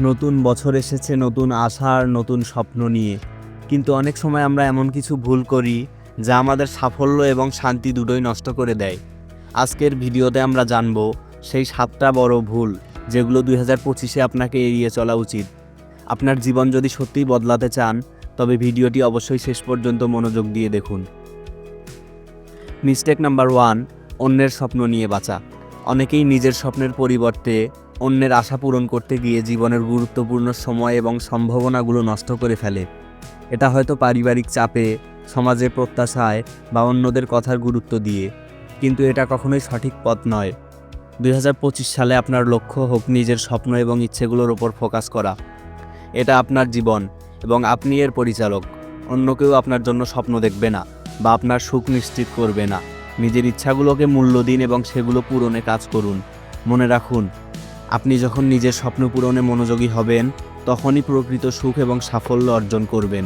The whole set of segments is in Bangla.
নতুন বছর এসেছে, নতুন আশার, নতুন স্বপ্ন নিয়ে। কিন্তু অনেক সময় আমরা এমন কিছু ভুল করি, যা আমাদের সাফল্য এবং শান্তি দুটোই নষ্ট করে দেয়। আজকের ভিডিওতে আমরা জানব, সেই সাতটা বড় ভুল, যেগুলো দুই হাজার পঁচিশে আপনাকে এড়িয়ে চলা উচিত। আপনার জীবন যদি সত্যিই বদলাতে চান, তবে ভিডিওটি অবশ্যই শেষ পর্যন্ত মনোযোগ দিয়ে দেখুন। মিস্টেক নাম্বার ওয়ান, অন্যের স্বপ্ন নিয়ে বাঁচা। অনেকেই নিজের স্বপ্নের পরিবর্তে অন্যের আশা পূরণ করতে গিয়ে জীবনের গুরুত্বপূর্ণ সময় এবং সম্ভাবনাগুলো নষ্ট করে ফেলে। এটা হয়তো পারিবারিক চাপে, সমাজের প্রত্যাশায় বা অন্যদের কথার গুরুত্ব দিয়ে, কিন্তু এটা কখনোই সঠিক পথ নয়। দুই সালে আপনার লক্ষ্য হোক নিজের স্বপ্ন এবং ইচ্ছেগুলোর ওপর ফোকাস করা। এটা আপনার জীবন এবং আপনি এর পরিচালক। অন্য কেউ আপনার জন্য স্বপ্ন দেখবে না বা আপনার সুখ নিশ্চিত করবে না। নিজের ইচ্ছাগুলোকে মূল্য দিন এবং সেগুলো পূরণে কাজ করুন। মনে রাখুন, আপনি যখন নিজের স্বপ্ন পূরণে মনোযোগী হবেন, তখনই প্রকৃত সুখ এবং সাফল্য অর্জন করবেন।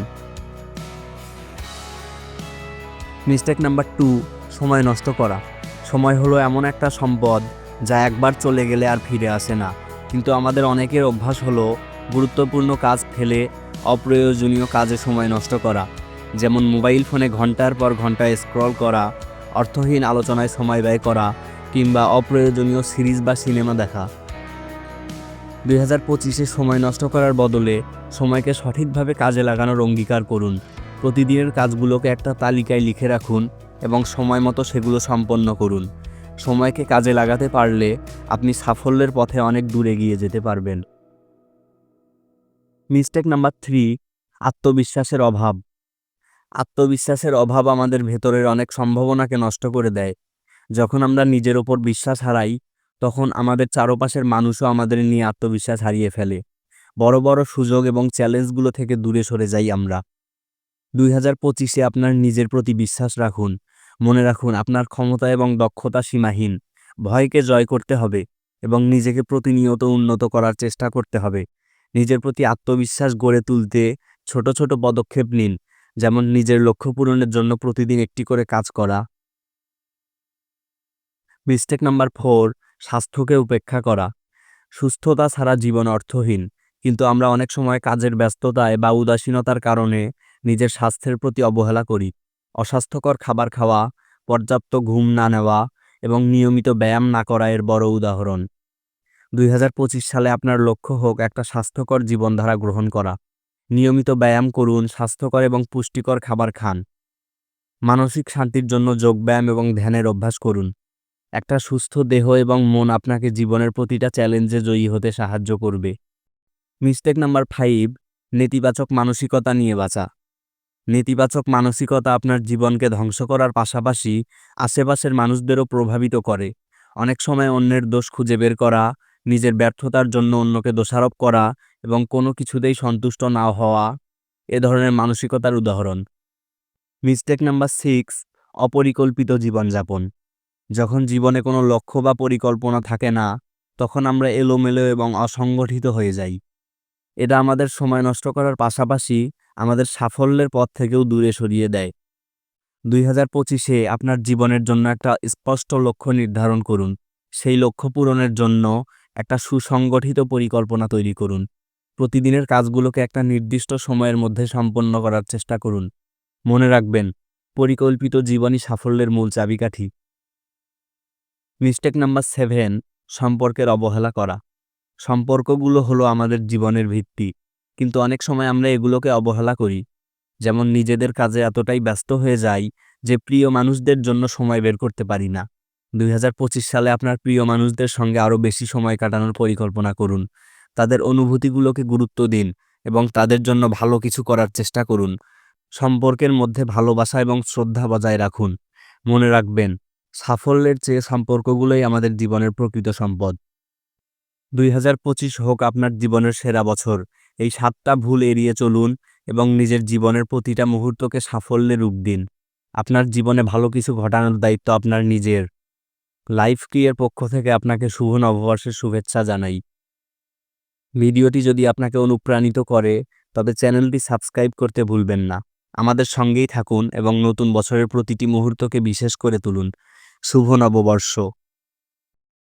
মিস্টেক নাম্বার টু, সময় নষ্ট করা। সময় হলো এমন একটা সম্পদ যা একবার চলে গেলে আর ফিরে আসে না। কিন্তু আমাদের অনেকের অভ্যাস হলো গুরুত্বপূর্ণ কাজ ফেলে অপ্রয়োজনীয় কাজে সময় নষ্ট করা। যেমন মোবাইল ফোনে ঘণ্টার পর ঘণ্টা স্ক্রল করা অর্থহীন আলোচনায় সময় ব্যয় করা কিংবা অপ্রয়োজনীয় সিরিজ বা সিনেমা দেখা। দুই হাজার পঁচিশে সময় নষ্ট করার বদলে সময়কে সঠিকভাবে কাজে লাগানোর অঙ্গীকার করুন। প্রতিদিনের কাজগুলোকে একটা তালিকায় লিখে রাখুন এবং সময় মতো সেগুলো সম্পন্ন করুন। সময়কে কাজে লাগাতে পারলে আপনি সাফল্যের পথে অনেক দূরে গিয়ে যেতে পারবেন। মিস্টেক নাম্বার থ্রি, আত্মবিশ্বাসের অভাব। আত্মবিশ্বাসের অভাব আমাদের ভেতরের অনেক সম্ভাবনাকে নষ্ট করে দেয়। যখন আমরা নিজের ওপর বিশ্বাস হারাই, তখন আমাদের চারপাশের মানুষও আমাদের নিয়ে আত্মবিশ্বাস হারিয়ে ফেলে। বড় বড় সুযোগ এবং চ্যালেঞ্জগুলো থেকে দূরে সরে যাই আমরা। দুই হাজার পঁচিশে আপনার নিজের প্রতি বিশ্বাস রাখুন। মনে রাখুন, আপনার ক্ষমতা এবং দক্ষতা সীমাহীন। ভয়কে জয় করতে হবে এবং নিজেকে প্রতিনিয়ত উন্নত করার চেষ্টা করতে হবে। নিজের প্রতি আত্মবিশ্বাস গড়ে তুলতে ছোট ছোট পদক্ষেপ নিন। যেমন নিজের লক্ষ্য পূরণের জন্য প্রতিদিন একটি করে কাজ করা। মিস্টেক নাম্বার ফোর স্বাস্থ্যকে উপেক্ষা করা। সুস্থতা ছাড়া জীবন অর্থহীন, কিন্তু আমরা অনেক সময় কাজের ব্যস্ততায় বা উদাসীনতার কারণে নিজের স্বাস্থ্যের প্রতি অবহেলা করি। অস্বাস্থ্যকর খাবার খাওয়া, পর্যাপ্ত ঘুম না নেওয়া এবং নিয়মিত ব্যায়াম না করা এর বড় উদাহরণ। দুই হাজার পঁচিশ সালে আপনার লক্ষ্য হোক একটা স্বাস্থ্যকর জীবনধারা গ্রহণ করা। নিয়মিত ব্যায়াম করুন, স্বাস্থ্যকর এবং পুষ্টিকর খাবার খান। মানসিক শান্তির জন্য যোগব্যায়াম এবং ধ্যানের অভ্যাস করুন। একটা সুস্থ দেহ এবং মন আপনাকে জীবনের প্রতিটা চ্যালেঞ্জে জয়ী হতে সাহায্য করবে। মিস্টেক নাম্বার ফাইভ, নেতিবাচক মানসিকতা নিয়ে বাঁচা। নেতিবাচক মানসিকতা আপনার জীবনকে ধ্বংস করার পাশাপাশি আশেপাশের মানুষদেরও প্রভাবিত করে। অনেক সময় অন্যের দোষ খুঁজে বের করা নিজের ব্যর্থতার জন্য অন্যকে দোষারোপ করা এবং কোনো কিছুতেই সন্তুষ্ট না হওয়া, এ ধরনের মানসিকতার উদাহরণ। মিস্টেক নাম্বার সিক্স অপরিকল্পিত জীবনযাপন। যখন জীবনে কোনো লক্ষ্য বা পরিকল্পনা থাকে না, তখন আমরা এলোমেলো এবং অসংগঠিত হয়ে যাই। এটা আমাদের সময় নষ্ট করার পাশাপাশি আমাদের সাফল্যের পথ থেকেও দূরে সরিয়ে দেয়। দুই হাজার পঁচিশে আপনার জীবনের জন্য একটা স্পষ্ট লক্ষ্য নির্ধারণ করুন। সেই লক্ষ্য পূরণের জন্য একটা সুসংগঠিত পরিকল্পনা তৈরি করুন। প্রতিদিনের কাজগুলোকে একটা নির্দিষ্ট সময়ের মধ্যে সম্পন্ন করার চেষ্টা করুন। মনে রাখবেন, পরিকল্পিত জীবনই সাফল্যের মূল চাবিকাঠি। মিস্টেক নাম্বার সেভেন, সম্পর্কের অবহেলা করা। সম্পর্কগুলো হলো আমাদের জীবনের ভিত্তি, কিন্তু অনেক সময় আমরা এগুলোকে অবহেলা করি। যেমন নিজেদের কাজে এতটাই ব্যস্ত হয়ে যাই যে প্রিয় মানুষদের জন্য সময় বের করতে পারি না। দুই হাজার পঁচিশ সালে আপনার প্রিয় মানুষদের সঙ্গে আরও বেশি সময় কাটানোর পরিকল্পনা করুন। তাদের অনুভূতিগুলোকে গুরুত্ব দিন এবং তাদের জন্য ভালো কিছু করার চেষ্টা করুন। সম্পর্কের মধ্যে ভালোবাসা এবং শ্রদ্ধা বজায় রাখুন। মনে রাখবেন, সাফল্যের চেয়ে সম্পর্কগুলোই আমাদের জীবনের প্রকৃত সম্পদ। দুই হাজার পঁচিশ হোক আপনার জীবনের সেরা বছর, এই সাতটা ভুল এড়িয়ে চলুন এবং নিজের জীবনের প্রতিটা মুহূর্তকে সাফল্যে রূপ দিন। আপনার জীবনে ভালো কিছু ঘটানোর দায়িত্ব আপনার নিজের। লাইফ ক্রিয়ের পক্ষ থেকে আপনাকে শুভ নববর্ষের শুভেচ্ছা জানাই। ভিডিওটি যদি আপনাকে অনুপ্রাণিত করে, তবে চ্যানেলটি সাবস্ক্রাইব করতে ভুলবেন না। আমাদের সঙ্গেই থাকুন এবং নতুন বছরের প্রতিটি মুহূর্তকে বিশেষ করে তুলুন। শুভ নববর্ষ।